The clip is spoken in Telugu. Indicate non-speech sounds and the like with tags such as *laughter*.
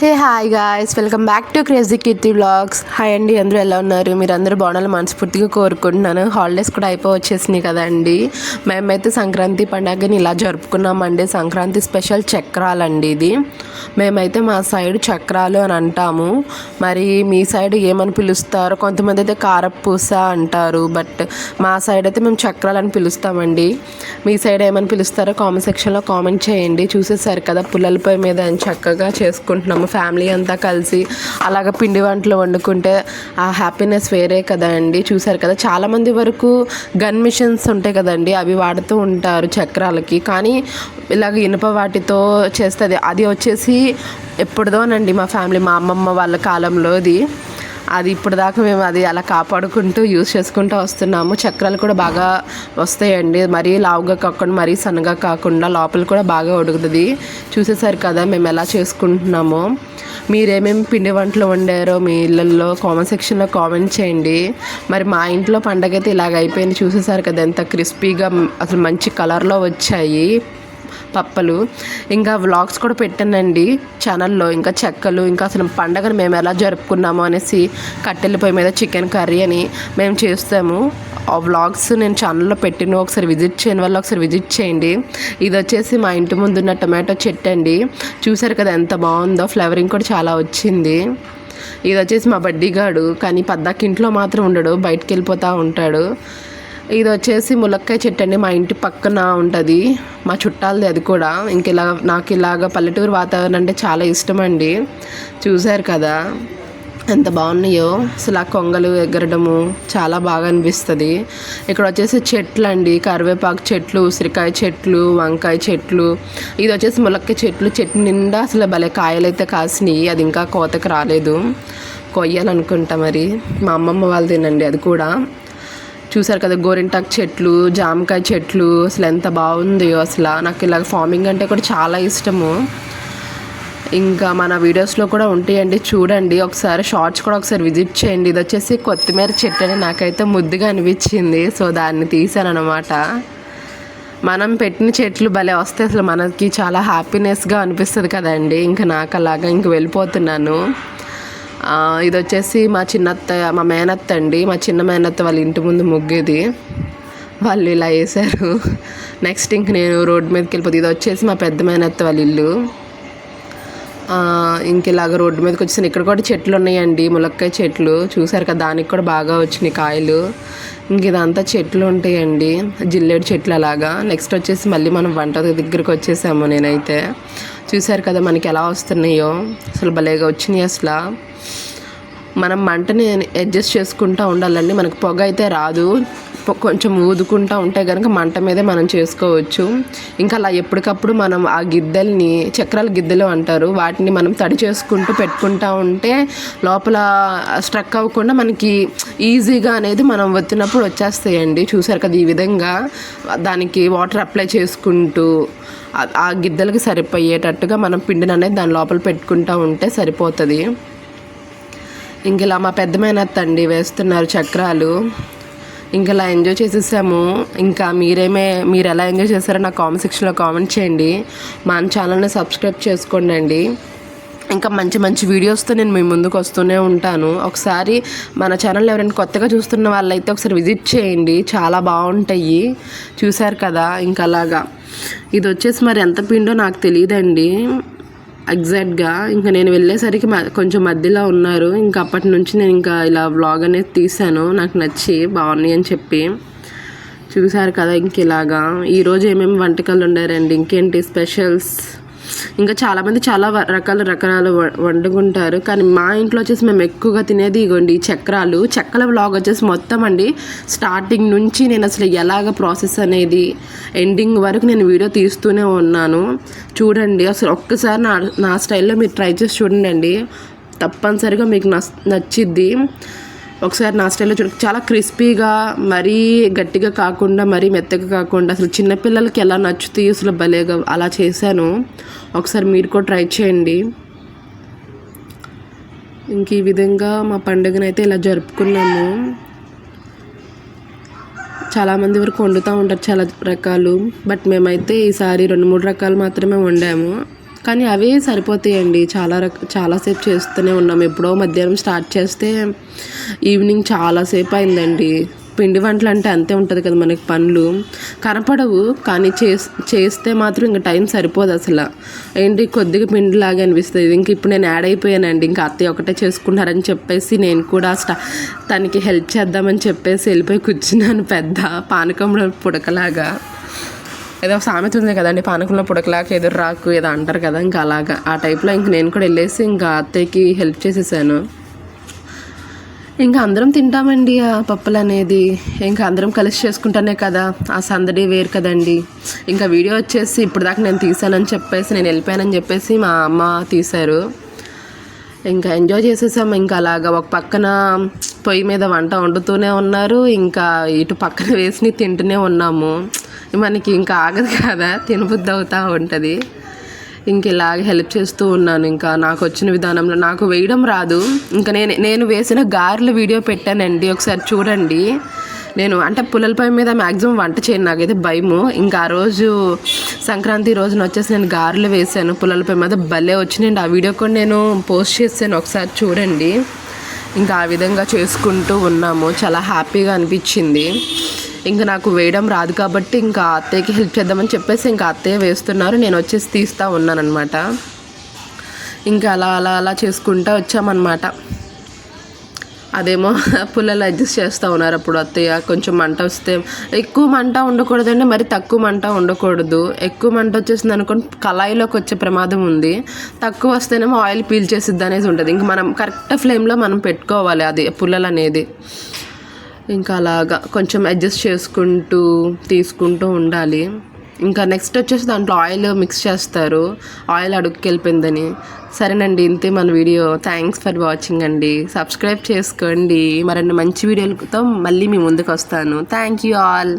Hey hi guys welcome back to crazy Keerthi blogs hi అండి అందరూ ఎలా ఉన్నారు? మీరు అందరూ బాగుండాలి మనస్ఫూర్తిగా కోరుకుంటున్నాను. హాలిడేస్ కూడా అయిపో వచ్చేసినాయి కదండి. మేమైతే సంక్రాంతి పండుగని ఇలా జరుపుకున్నామండి సంక్రాంతి స్పెషల్ చక్రాలండి ఇది. మేమైతే మా సైడ్ చక్రాలు అని అంటాము. మరి మీ సైడ్ ఏమని పిలుస్తారో కొంతమంది అయితే కారపూస అంటారు బట్ మా సైడ్ అయితే మేము చక్రాలు అని పిలుస్తామండి. మీ సైడ్ ఏమని పిలుస్తారో కామెంట్ సెక్షన్లో కామెంట్ చేయండి. చూసేసారు కదా పుల్లల పొయ్యి మీద చక్కగా చేసుకుంటున్నాము. ఫ్యామిలీ అంతా కలిసి అలాగ పిండి వంటలు వండుకుంటే ఆ హ్యాపీనెస్ వేరే కదా అండి. చూసారు కదా చాలామంది వరకు గన్ మిషన్స్ ఉంటాయి కదండి అవి వాడుతూ ఉంటారు చక్రాలకి. కానీ ఇలాగ ఇనుప వాటితో చేస్తుంది అది వచ్చేసి ఎప్పుడుదోనండి మా ఫ్యామిలీ మా అమ్మమ్మ వాళ్ళ కాలంలోది. అది ఇప్పుడు దాకా మేము అది అలా కాపాడుకుంటూ యూస్ చేసుకుంటూ వస్తున్నాము. చక్రాలు కూడా బాగా వస్తాయండి. మరీ లావుగా కాకుండా మరీ సన్నగా కాకుండా లోపల కూడా బాగా ఉడుకుతుంది చూసేసారు కదా మేము ఎలా చేసుకుంటున్నామో. మీరేమేమి పిండి వంటలు వండారో మీ ఇళ్ళల్లో కామెంట్ సెక్షన్లో కామెంట్ చేయండి. మరి మా ఇంట్లో పండగ అయితే ఇలాగ అయిపోయింది. చూసేసారు కదా ఎంత క్రిస్పీగా అసలు మంచి కలర్లో వచ్చాయి. పప్పలు. ఇంకా వ్లాగ్స్ కూడా పెట్టానండి ఛానల్లో. ఇంకా చెక్కలు ఇంకా అసలు పండగను మేము ఎలా జరుపుకున్నాము అనేసి కట్టెల పొయ్యి మీద చికెన్ కర్రీ అని మేము చేస్తాము. ఆ వ్లాగ్స్ నేను ఛానల్లో పెట్టిన. ఒకసారి విజిట్ చేయని వల్ల ఒకసారి విజిట్ చేయండి. ఇది వచ్చేసి మా ఇంటి ముందు ఉన్న టమాటో చెట్టు అండి. చూసారు కదా ఎంత బాగుందో. ఫ్లేవరింగ్ కూడా చాలా వచ్చింది. ఇది వచ్చేసి మా బడ్డీగాడు. కానీ పద్దాకింట్లో మాత్రం ఉండడు. బయటికి వెళ్ళిపోతూ ఉంటాడు. ఇది వచ్చేసి ములక్కాయ చెట్టు అండి. మా ఇంటి పక్కన ఉంటుంది. మా చుట్టాలది అది కూడా. ఇంక ఇలా నాకు ఇలాగ పల్లెటూరు వాతావరణం అంటే చాలా ఇష్టం అండి. చూశారు కదా? ఎంత బాగున్నాయో. అసలు ఆ కొంగలు ఎగరడము చాలా బాగా అనిపిస్తుంది. ఇక్కడ వచ్చేసి చెట్లు అండి కరివేపాకు చెట్లు ఉసిరికాయ చెట్లు వంకాయ చెట్లు. ఇది వచ్చేసి ములక్కాయ చెట్లు. చెట్టు నిండా అసలు భలే కాయలు అయితే కాసినాయి. అది ఇంకా కోతకు రాలేదు. కొయ్యాలనుకుంటా మరి. మా అమ్మమ్మ వాళ్ళు తినండి అది కూడా. చూసారు కదా గోరింటాకు చెట్లు జామకాయ చెట్లు అసలు ఎంత బాగుందో అసలు. నాకు ఇలా ఫార్మింగ్ అంటే కూడా చాలా ఇష్టము. ఇంకా మన వీడియోస్లో కూడా ఉంటాయండి చూడండి. ఒకసారి షార్ట్స్ కూడా ఒకసారి విజిట్ చేయండి. ఇది వచ్చేసి కొత్తిమీర చెట్టు అని నాకైతే ముద్దుగా అనిపించింది. సో దాన్ని తీసాను అనమాట మనం పెట్టిన చెట్లు భలే వస్తే అసలు మనకి చాలా హ్యాపీనెస్గా అనిపిస్తుంది కదండి. ఇంకా నాకు అలాగా ఇంక వెళ్ళిపోతున్నాను. ఇది వచ్చేసి మా చిన్నత్త మా మేనత్త అండి. మా చిన్న మేనత్త వాళ్ళ ఇంటి ముందు ముగ్గేది. వాళ్ళు ఇలా వేశారు. నెక్స్ట్ ఇంక నేను రోడ్డు మీదకి వెళ్ళిపోతే ఇది వచ్చేసి మా పెద్ద మేనత్త వాళ్ళ ఇల్లు. ఆ, ఇంక ఇలాగ రోడ్డు మీదకి వచ్చేసాను ఇక్కడ కూడా చెట్లు ఉన్నాయండి ములక్కాయ చెట్లు. చూసారు కదా దానికి కూడా బాగా వచ్చినాయి కాయలు. ఇంక ఇదంతా చెట్లు ఉంటాయండి. జిల్లేడు చెట్లు అలాగా. నెక్స్ట్ వచ్చేసి మళ్ళీ మనం వంట దగ్గరికి వచ్చేసాము నేనైతే. చూశారు కదా మనకి ఎలా వస్తున్నాయో. అసలు భలేగా వచ్చినాయి అసలు. మనం మంటని అడ్జస్ట్ చేసుకుంటూ ఉండాలండి. మనకు పొగ అయితే రాదు. పొ- కొంచెం ఊదుకుంటూ ఉంటే కనుక మంట మీదే మనం చేసుకోవచ్చు. ఇంకా అలా ఎప్పటికప్పుడు మనం ఆ గిద్దెల్ని చక్రాల గిద్దెలు అంటారు. వాటిని మనం తడి చేసుకుంటూ పెట్టుకుంటూ ఉంటే లోపల స్ట్రక్ అవ్వకుండా మనకి ఈజీగా అనేది మనం వచ్చినప్పుడు వచ్చేస్తాయండి. చూసారు కదా ఈ విధంగా దానికి వాటర్ అప్లై చేసుకుంటూ ఆ- గిద్దెలకు సరిపోయేటట్టుగా మనం పిండిని అనేది దాని లోపల పెట్టుకుంటూ ఉంటే సరిపోతుంది. ఇంక ఇలా మా పెద్ద మేనత్తండి వేస్తున్నారు చక్రాలు. ఇంకలా ఎంజాయ్ చేసేసాము. ఇంకా మీరేమే మీరు ఎలా ఎంజాయ్ చేశారో నా కామెంట్ సెక్షన్లో కామెంట్ చేయండి. మన ఛానల్ని సబ్స్క్రైబ్ చేసుకోండి అండి. ఇంకా మంచి మంచి వీడియోస్తో నేను మీ ముందుకు వస్తూనే ఉంటాను. ఒకసారి మన ఛానల్ ఎవరైనా కొత్తగా చూస్తున్న వాళ్ళైతే ఒకసారి విజిట్ చేయండి. చాలా బాగుంటాయి. చూశారు కదా? ఇంకా అలాగా. ఇది వచ్చేసి మరి ఎంత పిండో నాకు తెలియదండి. ఎగ్జాక్ట్గా ఇంకా నేను వెళ్ళేసరికి మ- కొంచెం మధ్యలో ఉన్నారు. ఇంకా అప్పటి నుంచి నేను ఇంకా ఇలా వ్లాగ్ అనేది తీసాను నాకు నచ్చి బాగున్నాయి అని చెప్పి. చూసారు కదా ఇంక ఇలాగా. ఈరోజు ఏమేమి వంటకాలు ఉండారండి ఇంకేంటి స్పెషల్స్ ఇంకా చాలామంది చాలా రకాల రకరాలు వ- వండుకుంటారు. కానీ మా ఇంట్లో వచ్చేసి మేము ఎక్కువగా తినేది ఇగోండి చక్రాలు. చెక్కల బ్లాగ్ వచ్చేసి మొత్తం అండి స్టార్టింగ్ నుంచి నేను అసలు ఎలాగ ప్రాసెస్ అనేది ఎండింగ్ వరకు నేను వీడియో తీస్తూనే ఉన్నాను. చూడండి అసలు ఒక్కసారి నా నా స్టైల్లో మీరు ట్రై చేసి చూడండి అండి. తప్పనిసరిగా మీకు నచ్చిద్ది. ఒకసారి నా స్టైల్లో చూడ చాలా క్రిస్పీగా మరీ గట్టిగా కాకుండా మరీ మెత్తగా కాకుండా అసలు చిన్నపిల్లలకి ఎలా నచ్చుతాయి అసలు భలేగా అలా చేశాను. ఒకసారి మీరు కూడా ట్రై చేయండి. ఇంక ఈ విధంగా మా పండుగనైతే ఇలా జరుపుకున్నాము. చాలామంది వరకు వండుతూ ఉంటారు చాలా రకాలు. బట్ మేమైతే ఈసారి రెండు మూడు రకాలు మాత్రమే వండాము. కానీ అవే సరిపోతాయండి. చాలా రక చాలాసేపు చేస్తూనే ఉన్నాం ఎప్పుడో మధ్యాహ్నం స్టార్ట్ చేస్తే ఈవినింగ్ చాలాసేపు అయిందండి. పిండి వంటలు అంటే అంతే ఉంటుంది కదా మనకి పనులు కనపడవు కానీ చేస్ చేస్తే మాత్రం ఇంకా టైం సరిపోదు అసలు. ఏంటి కొద్దిగా పిండిలాగా అనిపిస్తుంది. ఇంక ఇప్పుడు నేను యాడ్ అయిపోయానండి ఇంకా అత్తయ్య ఒకటే చేసుకున్నారని చెప్పేసి నేను కూడా స్టా తనకి హెల్ప్ చేద్దామని చెప్పేసి వెళ్ళిపోయి కూర్చున్నాను పెద్ద పానకంలో పుడకలాగా. ఏదో సామెత ఉంది కదండి పానకంలో పుడకలాగా ఎదురు రాకు ఏదో అంటారు కదా ఇంకా అలాగా. ఆ టైప్లో ఇంక నేను కూడా వెళ్ళేసి ఇంకా అత్తయ్యకి హెల్ప్ చేసేసాను. ఇంకా అందరం తింటామండి ఆ పప్పులు అనేది ఇంకా అందరం కలిసి చేసుకుంటానే కదా. ఆ సందడి వేరు కదండి. ఇంకా వీడియో వచ్చేసి ఇప్పుడు దాకా నేను తీసానని చెప్పేసి నేను వెళ్ళిపోయానని చెప్పేసి మా అమ్మ తీశారు. ఇంకా ఎంజాయ్ చేసేసాము ఇంకా అలాగా ఒక పక్కన పొయ్యి మీద వంట వండుతూనే ఉన్నారు. ఇంకా ఇటు పక్కన వేసి తింటూనే ఉన్నాము. మనకి ఇంకా ఆగదు కదా. తినబుద్ధి అవుతూ ఉంటుంది. ఇంక ఇలాగ హెల్ప్ చేస్తూ ఉన్నాను. ఇంకా నాకు వచ్చిన విధానంలో నాకు వేయడం రాదు. ఇంకా నేను నేను వేసిన గారెల వీడియో పెట్టానండి. ఒకసారి చూడండి. నేను అంటే పుల్లలపై మీద మ్యాక్సిమం వంట చేయను. నాకైతే భయము. ఇంకా ఆ రోజు సంక్రాంతి రోజున వచ్చేసి నేను గారెలు వేసాను పుల్లలపై మీద భలే వచ్చినాయండి. ఆ వీడియో కూడా నేను పోస్ట్ చేశాను ఒకసారి చూడండి. ఇంకా ఆ విధంగా చేసుకుంటూ ఉన్నాము. చాలా హ్యాపీగా అనిపించింది. ఇంకా నాకు వేయడం రాదు కాబట్టి ఇంకా అత్తయ్యకి హెల్ప్ చేద్దామని చెప్పేసి ఇంకా అత్తయ్య వేస్తున్నారు. నేను వచ్చేసి తీస్తూ ఉన్నానమాట ఇంకా అలా అలా అలా చేసుకుంటా వచ్చామన్నమాట. అదేమో *laughs* పుల్లలు అడ్జస్ట్ చేస్తూ ఉన్నారు అప్పుడు అత్తయ్య. కొంచెం మంట వస్తే ఎక్కువ మంట ఉండకూడదండి మరి తక్కువ మంట ఉండకూడదు. ఎక్కువ మంట వచ్చేసింది అనుకోండి కళాయిలోకి వచ్చే ప్రమాదం ఉంది. తక్కువ వస్తేనేమో ఆయిల్ పీల్చేసిద్ది అనేసి ఉంటుంది. ఇంక మనం కరెక్ట్ ఫ్లేమ్లో మనం పెట్టుకోవాలి అది పుల్లలు అనేది. ఇంకా అలాగా కొంచెం అడ్జస్ట్ చేసుకుంటూ తీసుకుంటూ ఉండాలి. ఇంకా నెక్స్ట్ వచ్చేసి దాంట్లో ఆయిల్ మిక్స్ చేస్తారు. ఆయిల్ అడుగుకి వెళ్ళిపోయిందని. సరేనండి ఇంతే మన వీడియో థ్యాంక్స్ ఫర్ వాచింగ్ అండి. సబ్స్క్రైబ్ చేసుకోండి. మరిన్ని మంచి వీడియోలతో మళ్ళీ మీ ముందుకు వస్తాను. Thank you all